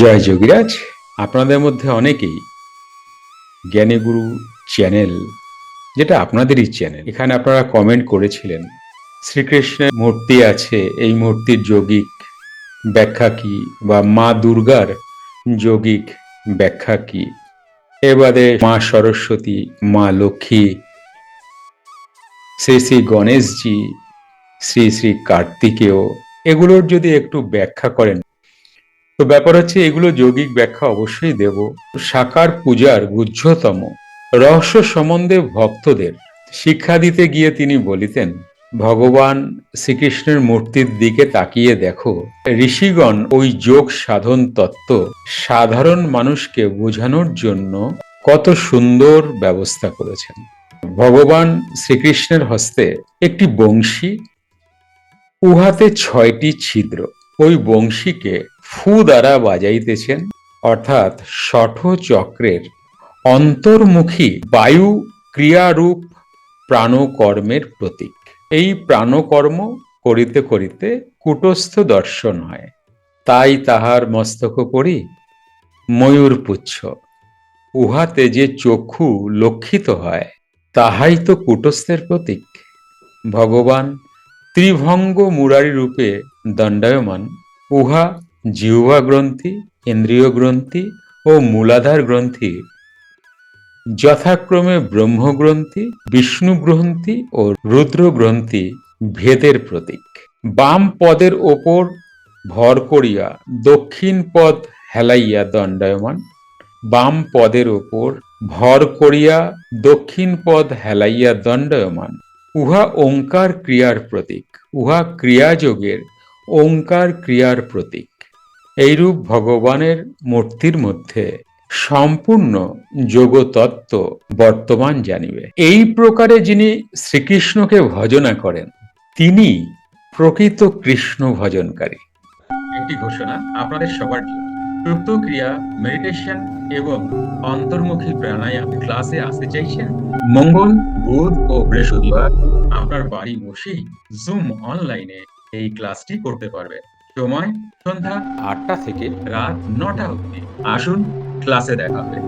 জয় যোগীরাজ। আপনাদের মধ্যে অনেকেই জ্ঞানীগুরু চ্যানেল, যেটা আপনাদেরই চ্যানেল। এখানে আপনারা কমেন্ট করেছিলেন, শ্রীকৃষ্ণের মূর্তি আছে, এই মূর্তির যৌগিক ব্যাখ্যা কি, বা মা দুর্গার যৌগিক ব্যাখ্যা কি। এবারে মা সরস্বতী, মা লক্ষ্মী, শ্রী শ্রী গণেশজি, শ্রী শ্রী কার্তিকেয়, এগুলোর যদি একটু ব্যাখ্যা করেন তো ব্যাপার হচ্ছে এগুলো যৌগিক ব্যাখ্যা অবশ্যই দেব। সাকার পূজার গুহ্যতম রহস্য সম্বন্ধে ভক্তদের শিক্ষা দিতে গিয়ে তিনি বলিতেন, ভগবান শ্রীকৃষ্ণের মূর্তির দিকে তাকিয়ে দেখো, ঋষিগণ ওই যোগ সাধন তত্ত্ব সাধারণ মানুষকে বোঝানোর জন্য কত সুন্দর ব্যবস্থা করেছেন। ভগবান শ্রীকৃষ্ণের হস্তে একটি বংশী, উহাতে ছয়টি ছিদ্র, ওই বংশীকে ফু দ্বারা বাজাইতেছেন, অর্থাৎ চক্রের অন্তর্মুখী বায়ু ক্রিয়ারূপ প্রাণকর্মের প্রতীক। এই প্রাণকর্ম করিতে করিতে কুটস্থ দর্শন হয়। তাই তাহার মস্তক পড়ি ময়ূর পুচ্ছ। উহাতে যে চক্ষু লক্ষিত হয়, তাহাই তো কুটস্থের প্রতীক। ভগবান ত্রিভঙ্গ মুরারি রূপে দণ্ডায়মান, উহা জিহ্বা গ্রন্থি, ইন্দ্রিয় গ্রন্থি ও মূলাধার গ্রন্থি। যথাক্রমে ব্রহ্মগ্রন্থি বিষ্ণু গ্রন্থি ও রুদ্র গ্রন্থি ভেদের প্রতীক। বাম পদের ওপর ভর করিয়া দক্ষিণ পদ হেলাইয়া দণ্ডায়মান, বাম পদের ওপর ভর করিয়া দক্ষিণ পদ হেলাইয়া দণ্ডায়মান। উহা ওঙ্কার ক্রিয়ার প্রতীক, উহা ক্রিয়াযোগের ওঙ্কার ক্রিয়ার প্রতীক। এইরূপ ভগবানের মূর্তির মধ্যে সম্পূর্ণ যোগতত্ত্ব বর্তমান জানিবে। এই প্রকারে যিনি শ্রীকৃষ্ণকে ভজনা করেন তিনি প্রকৃত কৃষ্ণ ভজনকারী। একটি ঘোষণা আপনাদের সবার জন্য। মেডিটেশন এবং অন্তর্মুখী প্রাণায়াম ক্লাসে আসতে চাইছেন? মঙ্গল বুধ ও বৃহস্পতিবার আপনার বাড়ি বসেই জুম অনলাইনে এই ক্লাসটি করতে পারবে সময় সন্ধ্যা আটটা থেকে রাত নটা অবধি। আসুন ক্লাসে দেখা হবে।